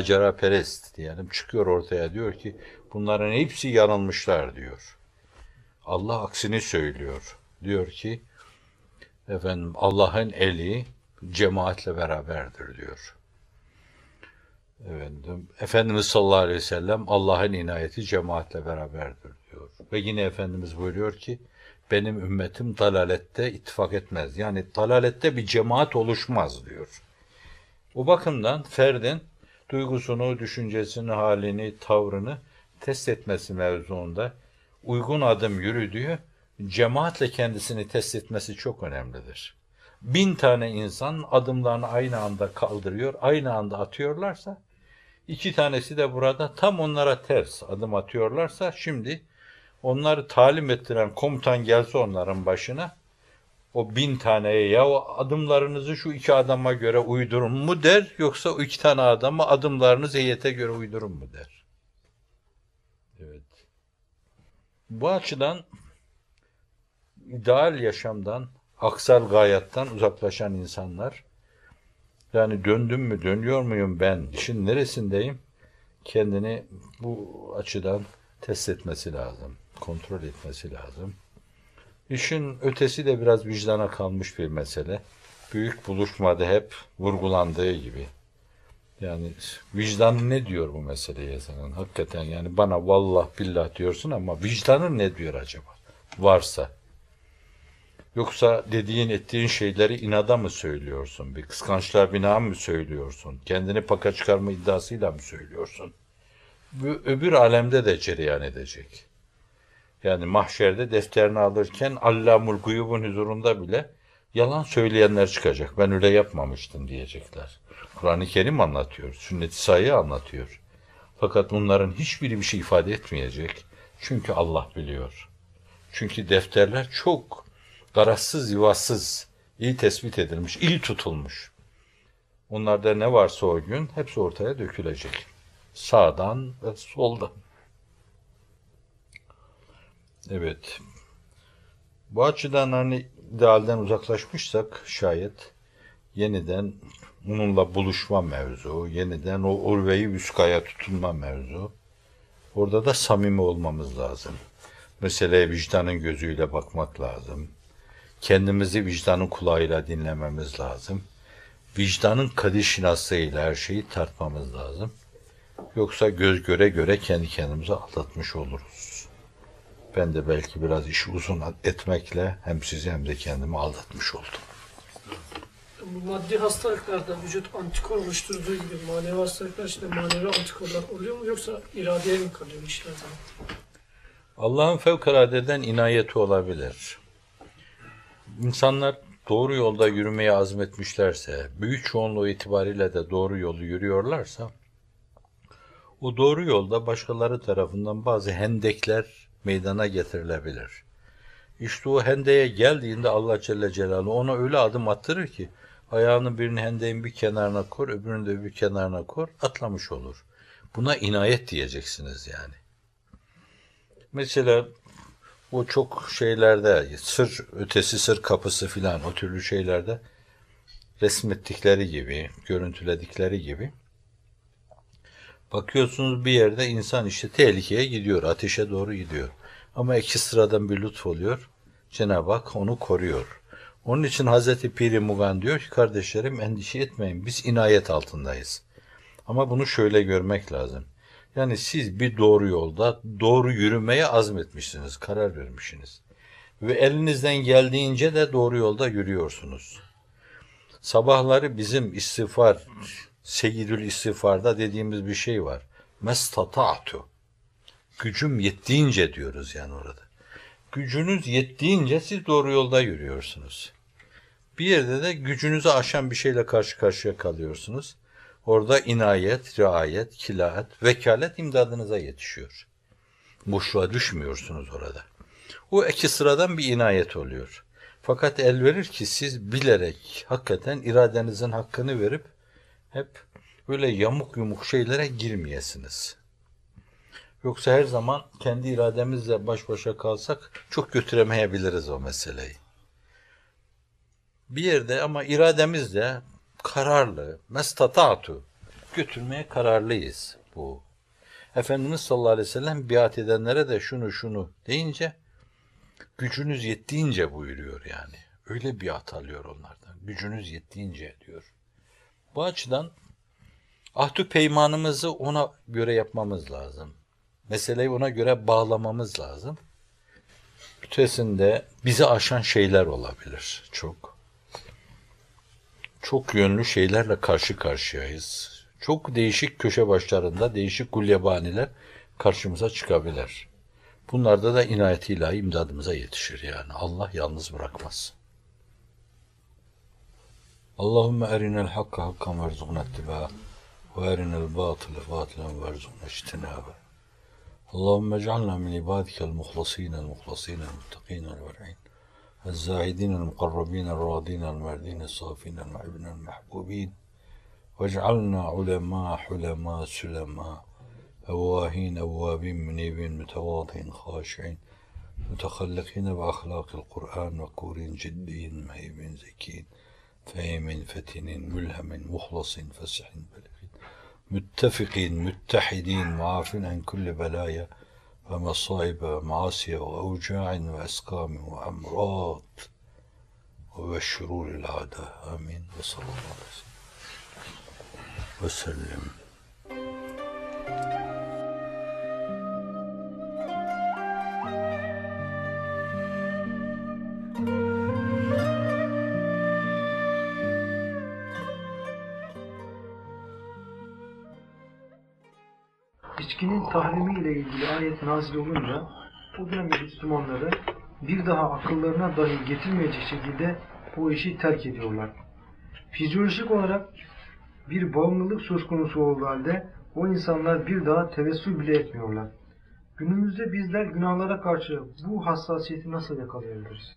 Maceraperest diyelim çıkıyor ortaya diyor ki bunların hepsi yanılmışlar diyor. Allah aksini söylüyor. Diyor ki efendim Allah'ın eli cemaatle beraberdir diyor. Efendim, Efendimiz sallallahu aleyhi ve sellem Allah'ın inayeti cemaatle beraberdir diyor. Ve yine Efendimiz buyuruyor ki benim ümmetim dalalette ittifak etmez. Yani dalalette bir cemaat oluşmaz diyor. O bakımdan ferdin duygusunu, düşüncesini, halini, tavrını test etmesi mevzuunda uygun adım yürüdüğü cemaatle kendisini test etmesi çok önemlidir. Bin tane insan adımlarını aynı anda kaldırıyor, aynı anda atıyorlarsa, iki tanesi de burada tam onlara ters adım atıyorlarsa, şimdi onları talim ettiren komutan gelse onların başına, o bin taneye ya o adımlarınızı şu iki adama göre uydurun mu der, yoksa o iki tane adama adımlarınızı heyete göre uydurun mu der. Evet. Bu açıdan ideal yaşamdan, aksal gayattan uzaklaşan insanlar, yani döndüm mü, dönüyor muyum ben, işin neresindeyim, kendini bu açıdan test etmesi lazım, kontrol etmesi lazım. İşin ötesi de biraz vicdana kalmış bir mesele. Büyük buluşmada hep vurgulandığı gibi. Yani vicdanın ne diyor bu meseleye senin? Hakikaten yani bana vallah billah diyorsun ama vicdanın ne diyor acaba? Varsa. Yoksa dediğin ettiğin şeyleri inada mı söylüyorsun? Bir kıskançlığa bina mı söylüyorsun? Kendini paka çıkarma iddiasıyla mı söylüyorsun? Bu öbür alemde de cereyan edecek. Yani mahşerde defterini alırken Allamul Guyub'un huzurunda bile yalan söyleyenler çıkacak. Ben öyle yapmamıştım diyecekler. Kur'an-ı Kerim anlatıyor, sünnet-i sayı anlatıyor. Fakat bunların hiçbiri bir şey ifade etmeyecek. Çünkü Allah biliyor. Çünkü defterler çok garazsız, yuvasız, iyi tespit edilmiş, iyi tutulmuş. Onlarda ne varsa o gün hepsi ortaya dökülecek. Sağdan ve soldan. Evet. Bu açıdan hani idealden uzaklaşmışsak şayet yeniden onunla buluşma mevzu, yeniden o urveyi vüskaya tutunma mevzu. Orada da samimi olmamız lazım. Meseleye vicdanın gözüyle bakmak lazım. Kendimizi vicdanın kulağıyla dinlememiz lazım. Vicdanın kadir şinaslığıyla her şeyi tartmamız lazım. Yoksa göz göre göre kendi kendimizi aldatmış oluruz. Ben de belki biraz işi uzun etmekle hem sizi hem de kendimi aldatmış oldum. Bu maddi hastalıklarda vücut antikor oluşturduğu gibi manevi hastalıklar içinde manevi antikorlar oluyor mu yoksa iradeye mi kalıyor işler zaman? Allah'ın fevkaladeden inayeti olabilir. İnsanlar doğru yolda yürümeye azmetmişlerse, büyük çoğunluğu itibariyle de doğru yolu yürüyorlarsa, o doğru yolda başkaları tarafından bazı hendekler meydana getirilebilir. İşte o hendeye geldiğinde Allah Celle Celaluhu ona öyle adım attırır ki, ayağının birini hendeğin bir kenarına kor, öbürünü de bir kenarına kor, atlamış olur. Buna inayet diyeceksiniz yani. Mesela bu çok şeylerde, sır ötesi sır kapısı filan o türlü şeylerde resmettikleri gibi, görüntüledikleri gibi bakıyorsunuz bir yerde insan işte tehlikeye gidiyor, ateşe doğru gidiyor. Ama iki sıradan bir lütf oluyor. Cenab-ı Hak onu koruyor. Onun için Hazreti Piri Mugan diyor ki kardeşlerim endişe etmeyin biz inayet altındayız. Ama bunu şöyle görmek lazım. Yani siz bir doğru yolda doğru yürümeye azmetmişsiniz, karar vermişsiniz. Ve elinizden geldiğince de doğru yolda yürüyorsunuz. Sabahları bizim istiğfar, Seyyidül istiğfarda dediğimiz bir şey var. Mestata'tu. Gücüm yettiğince diyoruz yani orada. Gücünüz yettiğince siz doğru yolda yürüyorsunuz. Bir yerde de gücünüzü aşan bir şeyle karşı karşıya kalıyorsunuz. Orada inayet, riayet, kilaet, vekalet imdadınıza yetişiyor. Boşluğa düşmüyorsunuz orada. O iki sıradan bir inayet oluyor. Fakat el verir ki siz bilerek hakikaten iradenizin hakkını verip hep böyle yamuk yumuk şeylere girmeyesiniz. Yoksa her zaman kendi irademizle baş başa kalsak çok götüremeyebiliriz o meseleyi. Bir yerde ama irademizle kararlı, mestatatu, götürmeye kararlıyız bu. Efendimiz sallallahu aleyhi ve sellem biat edenlere de şunu şunu deyince gücünüz yettiğince buyuruyor yani. Öyle biat alıyor onlardan. Gücünüz yettiğince diyor. Bu açıdan ahdü peymanımızı ona göre yapmamız lazım. Meseleyi ona göre bağlamamız lazım. Ötesinde bizi aşan şeyler olabilir çok. Çok yönlü şeylerle karşı karşıyayız. Çok değişik köşe başlarında değişik gulyabaniler karşımıza çıkabilir. Bunlarda da inayet ilahi imdadımıza yetişir yani. Allah yalnız bırakmaz. Erinel hakka hakkan verzugna ittiba'a ve erinel batıle batılen verzugna iştinâbe. اللهم اجعلنا من عبادك المخلصين المخلصين المتقين الورعين الزاهدين المقربين الراضين المردين الصافين المحبين المحبوبين واجعلنا علماء حلماء سلماء أواهين أوابين منيبين متواضعين خاشعين متخلقين بأخلاق القرآن وكورين جدين مهيبين زكين فهيمين فتنين ملهمين مخلصين فسحين بلغين متفقين متحدين معافين عن كل بلايا ومصائب ومعاصي وأوجاع وأسقام وأمراض وشرور الأعداء آمين. وصلى الله عليه وسلم. İçkinin tahrimi ile ilgili ayet nazil olunca o dönemde Müslümanları bir daha akıllarına dahi getirmeyecek şekilde o işi terk ediyorlar. Fizyolojik olarak bir bağımlılık söz konusu olduğu halde o insanlar bir daha tevessül bile etmiyorlar. Günümüzde bizler günahlara karşı bu hassasiyeti nasıl yakalayabiliriz?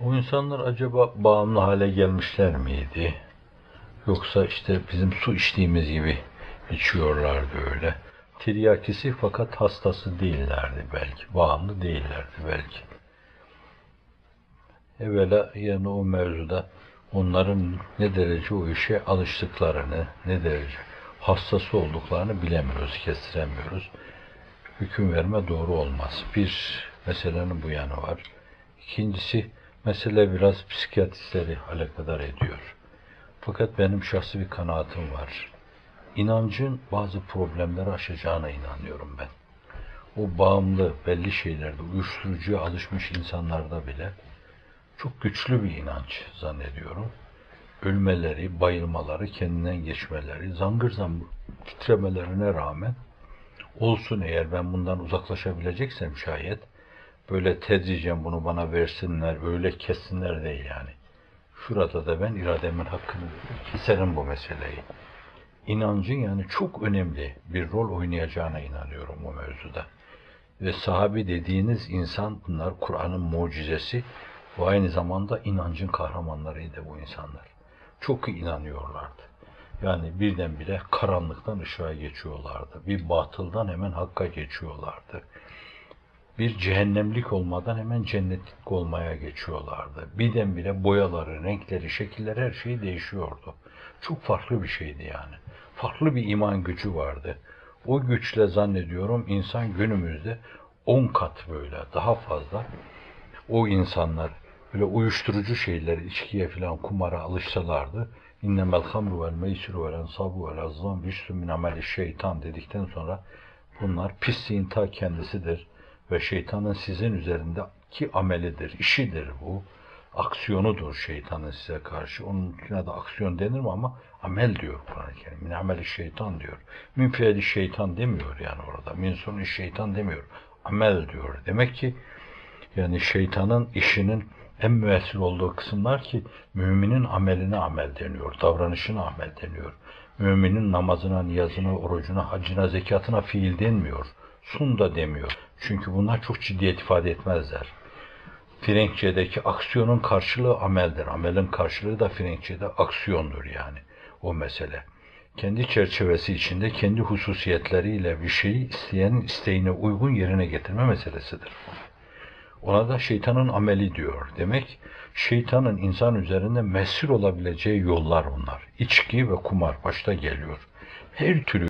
O insanlar acaba bağımlı hale gelmişler miydi? Yoksa işte bizim su içtiğimiz gibi içiyorlardı öyle. Tiryakisi fakat hastası değillerdi belki. Bağımlı değillerdi belki. Evvela yani o mevzuda onların ne derece o işe alıştıklarını, ne derece hastası olduklarını bilemiyoruz, kestiremiyoruz. Hüküm verme doğru olmaz. Bir meselenin bu yanı var. İkincisi mesele biraz psikiyatristleri alakadar ediyor. Fakat benim şahsi bir kanaatim var. İnancın bazı problemleri aşacağına inanıyorum ben. O bağımlı belli şeylerde, uyuşturucuya alışmış insanlarda bile çok güçlü bir inanç zannediyorum. Ölmeleri, bayılmaları, kendinden geçmeleri, zangır zangır titremelerine rağmen olsun eğer ben bundan uzaklaşabileceksem şayet böyle tedricen bunu bana versinler, öyle kessinler değil yani. Şurada da ben irademin hakkını keserim bu meseleyi. İnancın yani çok önemli bir rol oynayacağına inanıyorum o mevzuda. Ve sahabi dediğiniz insan bunlar Kur'an'ın mucizesi ve aynı zamanda inancın kahramanlarıydı bu insanlar. Çok iyi inanıyorlardı. Yani birdenbire karanlıktan ışığa geçiyorlardı. Bir batıldan hemen hakka geçiyorlardı. Bir cehennemlik olmadan hemen cennetlik olmaya geçiyorlardı. Birdenbire boyaları, renkleri, şekilleri her şey değişiyordu. Çok farklı bir şeydi yani. Farklı bir iman gücü vardı. O güçle zannediyorum insan günümüzde on kat böyle daha fazla o insanlar böyle uyuşturucu şeyler, içkiye falan kumara alışsalardı innemel hamru vel meysru vel ensabu vel azlam rüslü min ameli şeytan dedikten sonra bunlar pisliğin ta kendisidir ve şeytanın sizin üzerindeki amelidir, işidir bu. Aksiyonudur şeytanın size karşı. Onun içine de aksiyon denir mi ama amel diyor Kur'an-ı Kerim. Min ameli şeytan diyor. Min fiili şeytan demiyor yani orada. Min sunu şeytan demiyor. Amel diyor. Demek ki yani şeytanın işinin en müessir olduğu kısımlar ki müminin ameline amel deniyor, davranışına amel deniyor. Müminin namazına, niyazına, orucuna, hacına, zekatına fiil denmiyor. Sun da demiyor. Çünkü bunlar çok ciddiyet ifade etmezler. Frenkçedeki aksiyonun karşılığı ameldir. Amelin karşılığı da Frenkçede aksiyondur yani o mesele. Kendi çerçevesi içinde kendi hususiyetleriyle bir şeyi isteyenin isteğine uygun yerine getirme meselesidir. Ona da şeytanın ameli diyor. Demek şeytanın insan üzerinde mesir olabileceği yollar bunlar. İçki ve kumar başta geliyor. Her türü